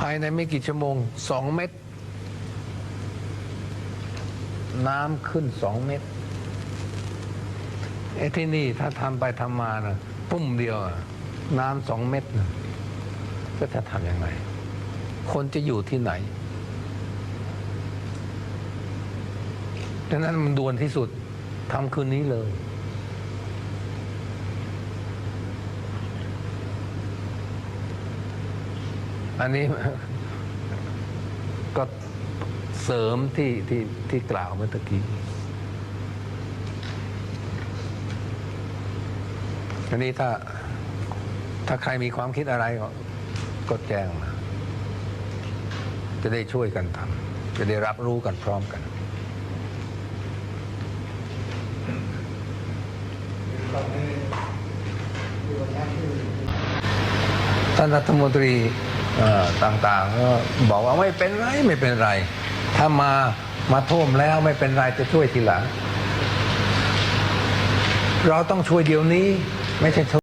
ภายในไม่กี่ชั่วโมงสองเม็ดน้ำขึ้นสองเม็ดไอ้ที่นี่ถ้าทำไปทำมานะปุ่มเดียวน้ำสองเม็ดนะก็จะทำยังไง คนจะอยู่ที่ไหนดังนั้นมันด่วนที่สุดทำคืนนี้เลย อันนี้ก็เสริมที่ที่ที่กล่าวเมื่อตะกี้อันนี้ถ้าถ้าใครมีความคิดอะไรก็ก็แจ้งมาจะได้ช่วยกันทำจะได้รับรู้กันพร้อมกันท่านรัฐมนตรี ต่างๆก็บอกว่าไม่เป็นไรไม่เป็นไร ถ้ามามาท่วมแล้วไม่เป็นไรจะช่วยทีหลัง เราต้องช่วยเดี๋ยวนี้ไม่ใช่